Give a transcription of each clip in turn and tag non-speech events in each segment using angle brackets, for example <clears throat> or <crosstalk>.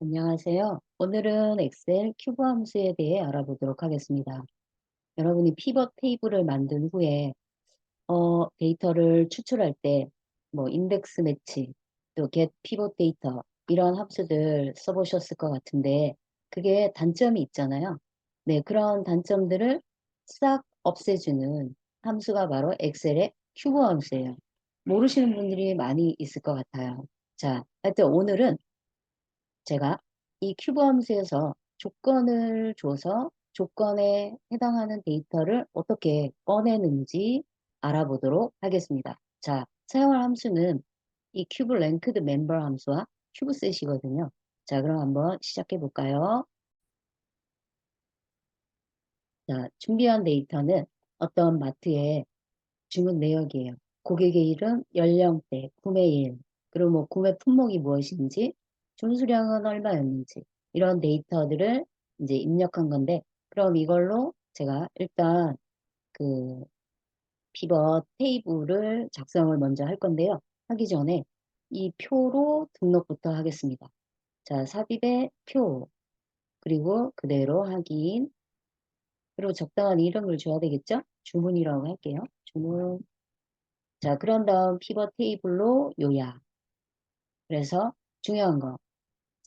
안녕하세요. 오늘은 엑셀 큐브 함수에 대해 알아보도록 하겠습니다. 여러분이 피벗 테이블을 만든 후에 어, 데이터를 추출할 때 뭐 인덱스 매치, 또 get pivot 데이터 이런 함수들 써보셨을 것 같은데 그게 단점이 있잖아요. 네, 그런 단점들을 싹 없애주는 함수가 바로 엑셀의 큐브 함수예요. 모르시는 분들이 많이 있을 것 같아요. 자, 하여튼 오늘은 제가 이 큐브 함수에서 조건을 줘서 조건에 해당하는 데이터를 어떻게 꺼내는지 알아보도록 하겠습니다. 자, 사용할 함수는 이 큐브 랭크드 멤버 함수와 큐브 셋이거든요. 자, 그럼 한번 시작해 볼까요? 자, 준비한 데이터는 어떤 마트의 주문 내역이에요. 고객의 이름, 연령대, 구매일, 그리고 뭐 구매 품목이 무엇인지, 준수량은 얼마였는지 이런 데이터들을 이제 입력한 건데 그럼 이걸로 제가 일단 그 피벗 테이블을 작성을 먼저 할 건데요. 하기 전에 이 표로 등록부터 하겠습니다. 자, 삽입의 표 그리고 그대로 확인 그리고 적당한 이름을 줘야 되겠죠? 주문이라고 할게요. 주문 자, 그런 다음 피벗 테이블로 요약 그래서 중요한 거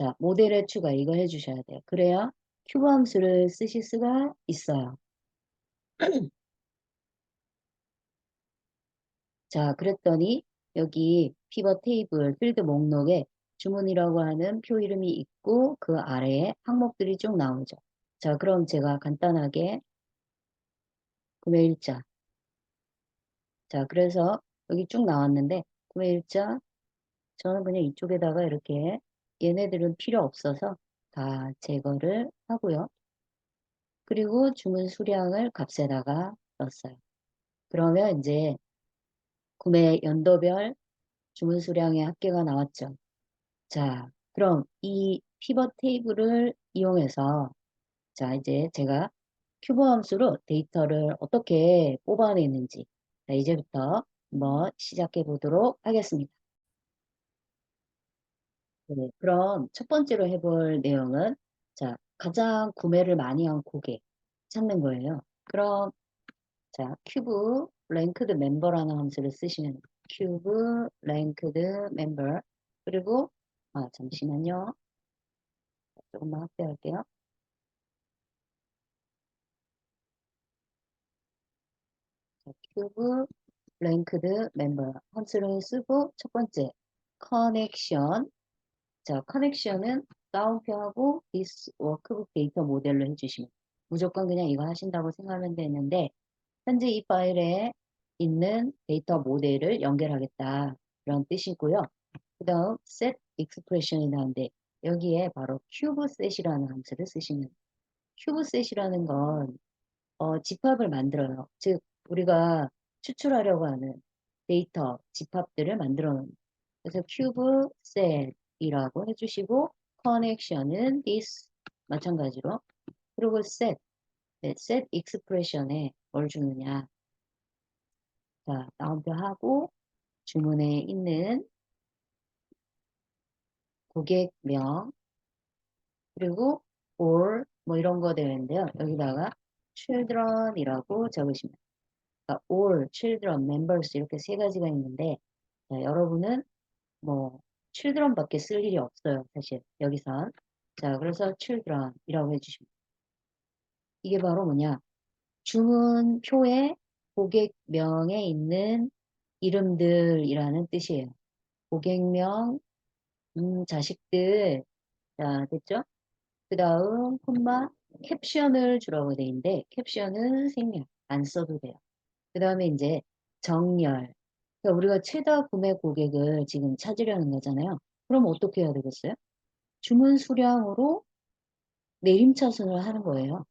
자, 모델의 추가 이거 해주셔야 돼요. 그래야 큐브 함수를 쓰실 수가 있어요. <clears throat> 자, 그랬더니 여기 피벗 테이블 필드 목록에 주문이라고 하는 표 이름이 있고 그 아래에 항목들이 쭉 나오죠. 자, 그럼 제가 간단하게 구매일자. 자, 그래서 여기 쭉 나왔는데 구매일자 저는 그냥 이쪽에다가 이렇게 얘네들은 필요 없어서 다 제거를 하고요. 그리고 주문 수량을 값에다가 넣었어요. 그러면 이제 구매 연도별 주문 수량의 합계가 나왔죠. 자, 그럼 이 피벗 테이블을 이용해서 자, 이제 제가 큐브 함수로 데이터를 어떻게 뽑아내는지 자, 이제부터 한번 시작해 보도록 하겠습니다. 네, 그럼 첫 번째로 해볼 내용은 자 가장 구매를 많이 한 고객 찾는 거예요. 그럼 자 큐브 랭크드 멤버라는 함수를 쓰시면 큐브 랭크드 멤버 그리고 아 잠시만요. 조금만 확대할게요. 자, 큐브 랭크드 멤버 함수를 쓰고 첫 번째 커넥션 자, 커넥션은 다운표하고 this 워크북 데이터 모델로 해주시면 무조건 그냥 이거 하신다고 생각하면 되는데 현재 이 파일에 있는 데이터 모델을 연결하겠다 그런 뜻이고요. 그 다음 set expression이 나오는데 여기에 바로 cube set이라는 함수를 쓰시면 cube set이라는 건 어, 집합을 만들어요. 즉 우리가 추출하려고 하는 데이터 집합들을 만들어 놓은 그래서 cube set 이라고 해주시고 connection은 this 마찬가지로 그리고 set 네, set expression에 뭘 주느냐. 자 다운표 하고 주문에 있는 고객명 그리고 or 뭐 이런 거 되는데요. 여기다가 children이라고 적으시면 그러니까 or, children, members 이렇게 세 가지가 있는데 자, 여러분은 뭐 children밖에 쓸 일이 없어요. 사실 여기선. 자, 그래서 children이라고 해주시면 이게 바로 뭐냐? 주문표에 고객명에 있는 이름들이라는 뜻이에요. 고객명, 음, 자식들, 자, 됐죠? 그 다음, 콤마, 캡션을 주라고 돼 있는데, 캡션은 생략, 안 써도 돼요. 그 다음에 이제 정렬, 그러니까 우리가 최다 구매 고객을 지금 찾으려는 거잖아요. 그럼 어떻게 해야 되겠어요? 주문 수량으로 내림차순을 하는 거예요.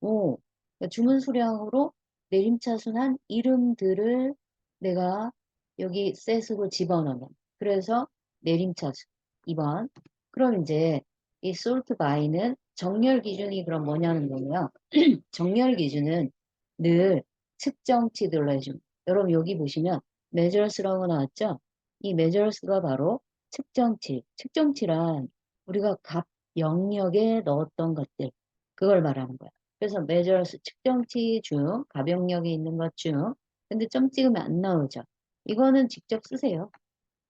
오, 그러니까 주문 수량으로 내림차순한 이름들을 내가 여기 셋으로 집어넣으면 그래서 내림차순 2번 그럼 이제 이 sort by는 정렬 기준이 그럼 뭐냐는 거고요. <clears throat> 정렬 기준은 늘 측정치들로 해줍니다. 여러분 여기 보시면 measures라고 나왔죠? 이 measures가 바로 측정치. 측정치란 우리가 값 영역에 넣었던 것들 그걸 말하는 거야. 그래서 measures 측정치 중 가병력에 있는 것 중 근데 점 찍으면 안 나오죠. 이거는 직접 쓰세요.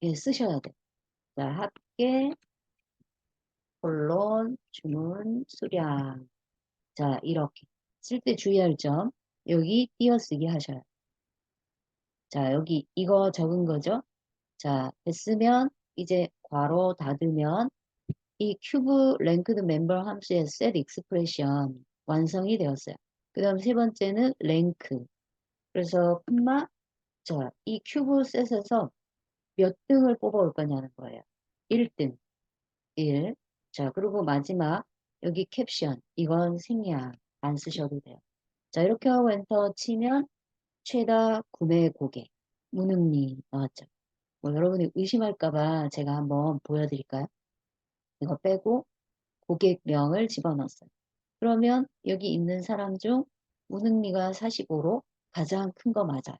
예, 쓰셔야 돼. 자, 합계 콜론 주문 수량 자 이렇게 쓸 때 주의할 점 여기 띄어쓰기 하셔요. 자 여기 이거 적은 거죠. 자 됐으면 이제 괄호 닫으면 이 큐브 랭크드 멤버 함수의 set expression 완성이 되었어요. 그 다음 세 번째는 랭크. 그래서 콤마 자, 이 큐브 셋에서 몇 등을 뽑아올 거냐는 거예요. 1등. 1. 자, 그리고 마지막 여기 캡션. 이건 생략. 안 쓰셔도 돼요. 자, 이렇게 하고 엔터 치면 최다 구매 고객. 무능리 나왔죠. 뭐 여러분이 의심할까봐 제가 한번 보여드릴까요? 이거 빼고 고객명을 집어넣었어요. 그러면 여기 있는 사람 중 무능미가 45로 가장 큰 거 맞아요.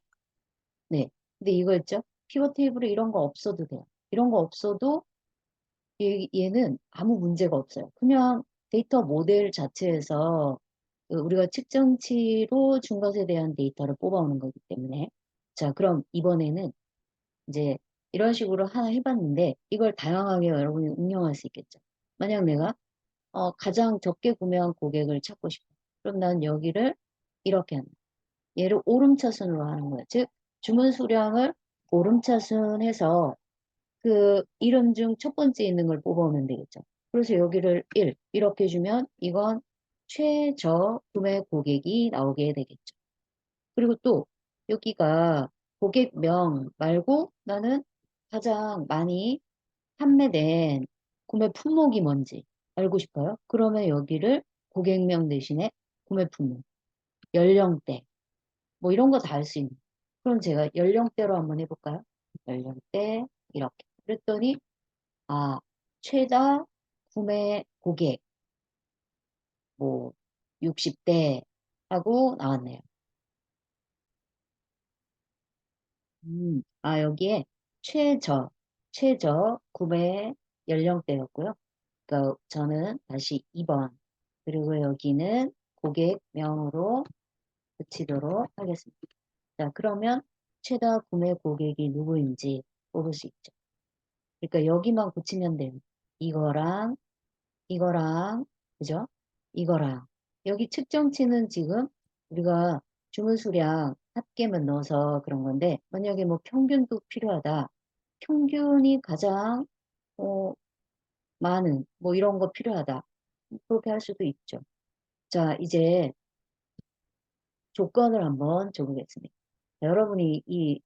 네. 근데 이거 있죠? 피벗 테이블에 이런 거 없어도 돼요. 이런 거 없어도 얘, 얘는 아무 문제가 없어요. 그냥 데이터 모델 자체에서 그 우리가 측정치로 준 것에 대한 데이터를 뽑아오는 거기 때문에 자 그럼 이번에는 이제 이런 식으로 하나 해봤는데 이걸 다양하게 여러분이 응용할 수 있겠죠. 만약 내가 어, 가장 적게 구매한 고객을 찾고 싶어. 그럼 난 여기를 이렇게 한다. 얘를 오름차순으로 하는 거야. 즉 주문 수량을 오름차순해서 그 이름 중 첫 번째 있는 걸 뽑아오면 되겠죠. 그래서 여기를 1 이렇게 주면 이건 최저 구매 고객이 나오게 되겠죠. 그리고 또 여기가 고객명 말고 나는 가장 많이 판매된 구매 품목이 뭔지 알고 싶어요. 그러면 여기를 고객명 대신에 구매 품목, 연령대 뭐 이런 거 다 할 수 있는 그럼 제가 연령대로 한번 해볼까요? 연령대 이렇게 그랬더니 아 최다 구매 고객 뭐 60대 하고 나왔네요. 음, 아 여기에 최저 최저 구매 연령대였고요. 그러니까 저는 다시 2번 그리고 여기는 고객명으로 붙이도록 하겠습니다. 자 그러면 최다 구매 고객이 누구인지 뽑을 수 있죠. 그러니까 여기만 붙이면 돼요. 이거랑 이거랑 그죠? 이거랑 여기 측정치는 지금 우리가 주문 수량 합계만 넣어서 그런 건데 만약에 뭐 평균도 필요하다. 평균이 가장 어, 많은 뭐 이런 거 필요하다. 그렇게 할 수도 있죠. 자 이제 조건을 한번 적으겠습니다. 여러분이 이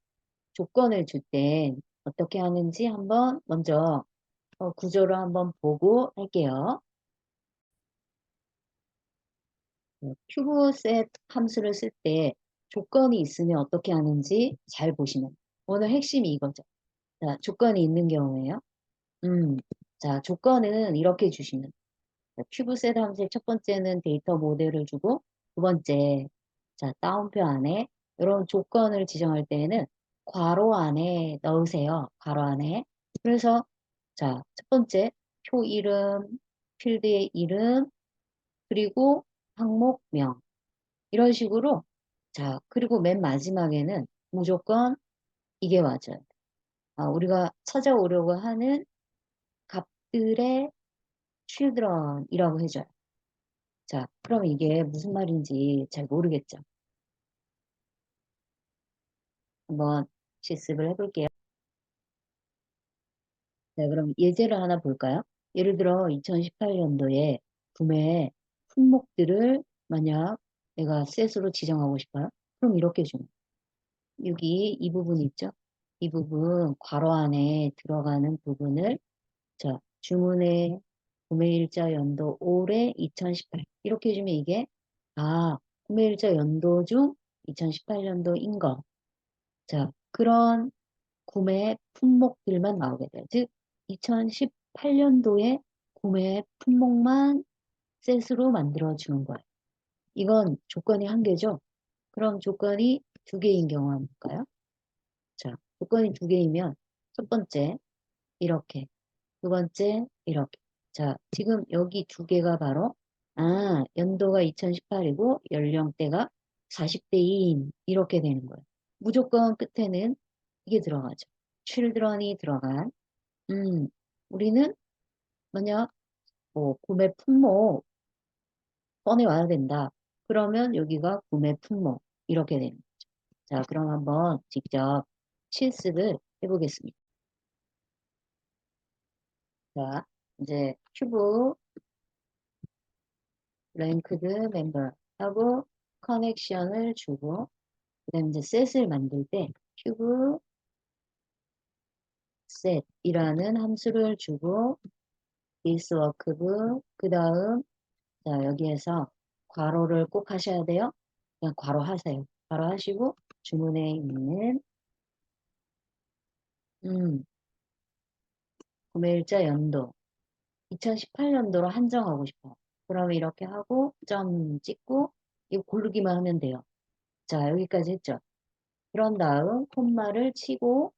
조건을 줄때 어떻게 하는지 한번 먼저 어, 구조를 한번 보고 할게요. 큐브셋 함수를 쓸 때 조건이 있으면 어떻게 하는지 잘 보시면 오늘 핵심이 이거죠. 자, 조건이 있는 경우에요. 음, 자, 조건은 이렇게 주시면 큐브셋 함수의 첫 번째는 데이터 모델을 주고 두 번째 자, 다운표 안에 이런 조건을 지정할 때에는 괄호 안에 넣으세요. 괄호 안에. 그래서 자, 첫 번째 표 이름, 필드의 이름, 그리고 항목명 이런 식으로 자, 그리고 맨 마지막에는 무조건 이게 맞아요. 아, 우리가 찾아오려고 하는 값들의 children이라고 해줘요. 자, 그럼 이게 무슨 말인지 잘 모르겠죠? 한번 실습을 해볼게요. 자, 그럼 예제를 하나 볼까요? 예를 들어 2018년도에 구매 품목들을 만약 내가 셋으로 지정하고 싶어요. 그럼 이렇게 주면 여기 이 부분 있죠? 이 부분 괄호 안에 들어가는 부분을 자 주문의 구매일자 연도 올해 2018 이렇게 해주면 이게 아 구매일자 연도 중 2018년도인 거. 자 그런 구매 품목들만 나오게 돼요. 즉 2018년도에 구매 품목만 셋으로 만들어 주는 거예요. 이건 조건이 한 개죠. 그럼 조건이 두 개인 경우 한번 볼까요? 자, 조건이 두 개이면 첫 번째 이렇게, 두 번째 이렇게. 자, 지금 여기 두 개가 바로, 아, 연도가 2018이고 연령대가 40대인 이렇게 되는 거예요. 무조건 끝에는 이게 들어가죠. children이 들어간, 음, 우리는 만약 뭐 구매 품목 꺼내 와야 된다. 그러면 여기가 구매 품목 이렇게 되는 거죠. 자, 그럼 한번 직접 실습을 해보겠습니다. 자, 이제 큐브 랭크드 멤버 하고 커넥션을 주고 그 다음에 이제 셋을 만들 때 큐브 set이라는 함수를 주고 workbook 그 다음 자 여기에서 괄호를 꼭 하셔야 돼요. 그냥 괄호 하세요. 괄호 하시고 주문에 있는 음 구매일자 연도 2018년도로 한정하고 싶어요. 그러면 이렇게 하고 점 찍고 이거 고르기만 하면 돼요. 자 여기까지 했죠. 그런 다음 콤마를 치고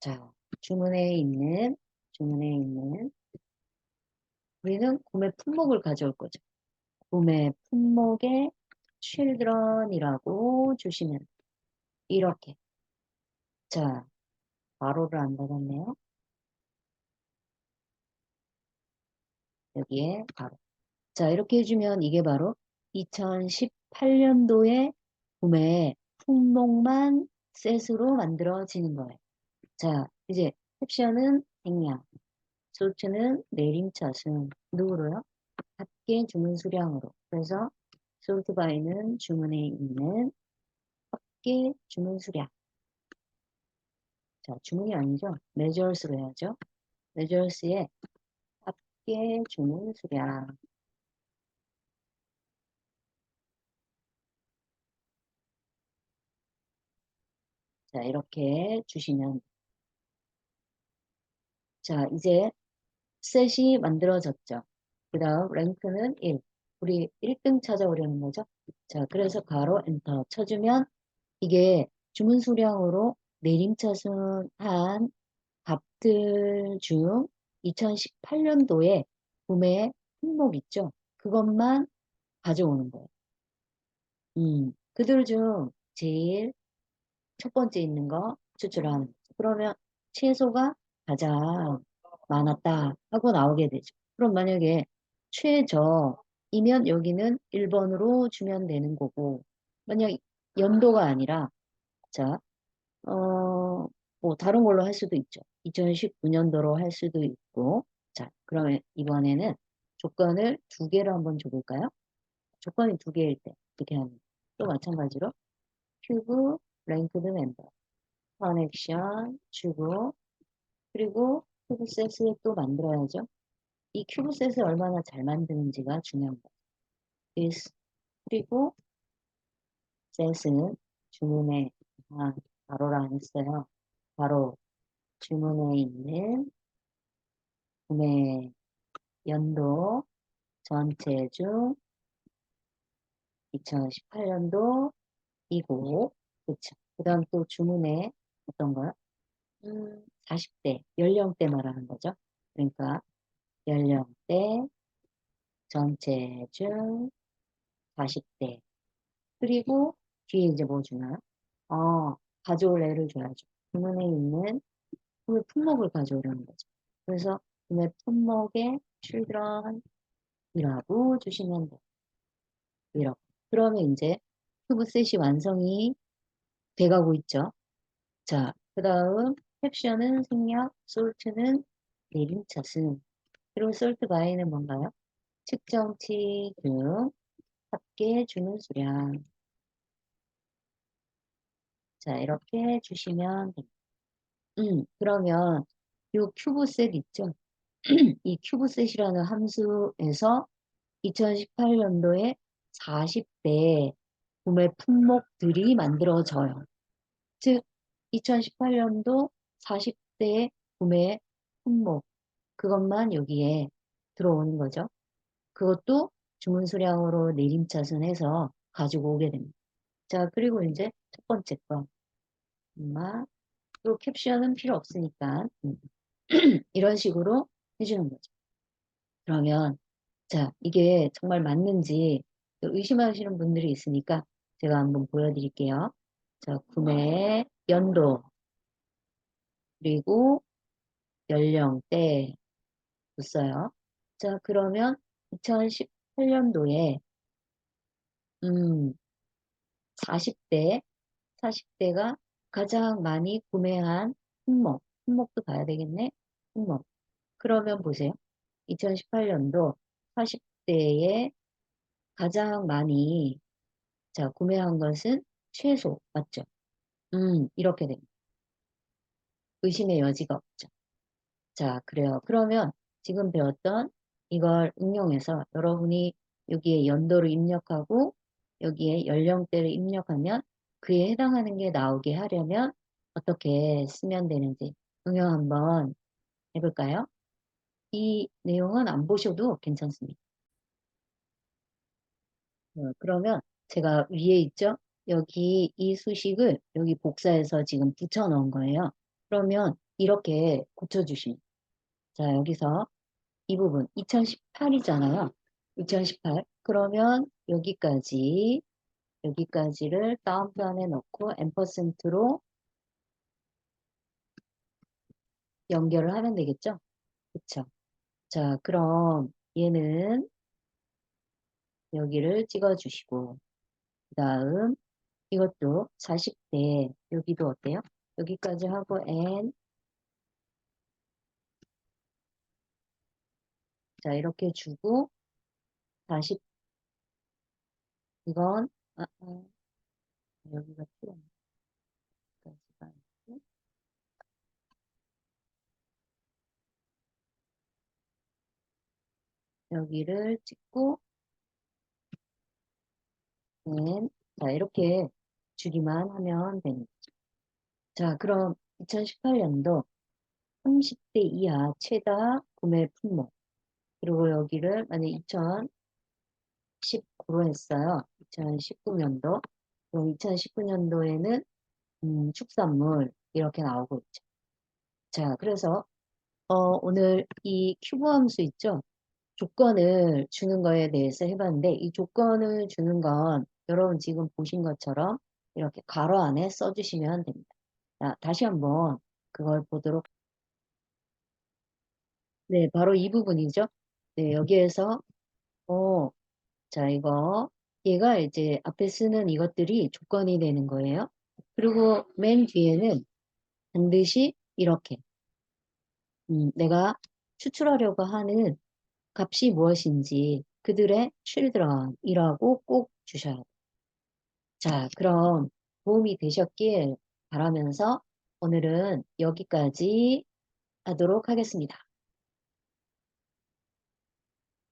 자 주문에 있는 주문에 있는 우리는 구매 품목을 가져올 거죠. 구매 품목에 children이라고 주시면 이렇게 자 바로를 안 닫았네요. 여기에 바로 자 이렇게 해주면 이게 바로 2018년도에 구매 품목만 셋으로 만들어지는 거예요. 자 이제 캡션은 생략 소트는 내림차순 누구로요? 합계 주문 수량으로. 그래서 솔트 바이는 주문에 있는 합계 주문 수량. 자 주문이 아니죠? 메저스로 해야죠. 메저스의 합계 주문 수량. 자 이렇게 주시면. 자 이제 셋이 만들어졌죠. 그 다음 랭크는 1 우리 1등 찾아오려는 거죠? 자 그래서 가로 엔터 쳐주면 이게 주문 수량으로 내림차순한 값들 중 2018년도에 구매 품목 있죠? 그것만 가져오는 거예요. 음, 그들 중 제일 첫 번째 있는 거 추출하는 거죠. 그러면 최소가 가장 많았다 하고 나오게 되죠. 그럼 만약에 최저이면 여기는 1번으로 주면 되는 거고 만약 연도가 아니라 자, 어, 뭐 다른 걸로 할 수도 있죠. 2019년도로 할 수도 있고 자, 그러면 이번에는 조건을 두 개로 한번 줘볼까요? 조건이 두 개일 때 어떻게 하는 또 마찬가지로 큐브 랭크드 멤버 커넥션 주고 그리고 큐브셋을 또 만들어야죠. 이 큐브셋을 얼마나 잘 만드는지가 중요한 거예요. is 그리고 셋은 주문에 아, 바로를 안 했어요. 바로 주문에 있는 구매 연도 전체 중 2018년도 이고 그쵸. 그 다음 또 주문에 어떤 거요? 음, 40대, 연령대 말하는 거죠. 그러니까 연령대 전체 중 40대 그리고 뒤에 이제 뭐 주나요? 어, 가져올 애를 줘야죠. 주문에 있는 구매 품목을 가져오려는 거죠. 그래서 구매 품목에 children이라고 주시면 돼요. 이렇게. 그러면 이제 큐브셋이 완성이 돼가고 있죠. 자, 그 다음 캡션은 생략, 솔트는 내림차순, 그리고 솔트 바이는 뭔가요? 측정치 등 합계 주문 수량. 자, 이렇게 주시면 됩니다. 음, 그러면 이 큐브셋 있죠? <clears throat> 이 큐브셋이라는 함수에서 2018년도에 40대 구매 품목들이 만들어져요. 즉 2018년도 40대 구매 품목 그것만 여기에 들어오는 거죠. 그것도 주문 수량으로 내림차순해서 가지고 오게 됩니다. 자 그리고 이제 첫 번째 거 엄마 또 캡션은 필요 없으니까 <clears throat> 이런 식으로 해주는 거죠. 그러면 자 이게 정말 맞는지 의심하시는 분들이 있으니까 제가 한번 보여드릴게요. 자 구매 연도 그리고 연령대 줬어요. 자 그러면 2018년도에 음 40대 40대가 가장 많이 구매한 품목 품목도 봐야 되겠네 품목 그러면 보세요. 2018년도 40대에 가장 많이 자 구매한 것은 최소 맞죠? 음 이렇게 됩니다. 의심의 여지가 없죠. 자 그래요. 그러면 지금 배웠던 이걸 응용해서 여러분이 여기에 연도를 입력하고 여기에 연령대를 입력하면 그에 해당하는 게 나오게 하려면 어떻게 쓰면 되는지 응용 한번 해볼까요? 이 내용은 안 보셔도 괜찮습니다. 어, 그러면 제가 위에 있죠? 여기 이 수식을 여기 복사해서 지금 붙여 넣은 거예요. 그러면 이렇게 고쳐주십니다. 자, 여기서 이 부분 2018이잖아요. 2018. 그러면 여기까지 여기까지를 다운표안에 넣고 앰퍼센트로 연결을 하면 되겠죠? 그쵸? 자, 그럼 얘는 여기를 찍어주시고 그 다음 이것도 40대 여기도 어때요? 여기까지 하고 n 자 이렇게 주고 40 이건 아, 아, 여기가 아니고 여기를 찍고 n 자 이렇게 주기만 하면 됩니다. 자 그럼 2018년도 30대 이하 최다 구매 품목 그리고 여기를 만약 2019로 했어요. 2019년도 그럼 2019년도에는 음, 축산물 이렇게 나오고 있죠. 자 그래서 어, 오늘 이 큐브 함수 있죠. 조건을 주는 거에 대해서 해봤는데 이 조건을 주는 건 여러분 지금 보신 것처럼 이렇게 괄호 안에 써주시면 됩니다. 자, 다시 한번 그걸 보도록 네, 바로 이 부분이죠. 네, 여기에서 어, 자, 이거 얘가 이제 앞에 쓰는 이것들이 조건이 되는 거예요. 그리고 맨 뒤에는 반드시 이렇게 음, 내가 추출하려고 하는 값이 무엇인지 그들의 children이라고 꼭 주셔야 돼요. 자, 그럼 도움이 되셨길 바라면서 오늘은 여기까지 하도록 하겠습니다.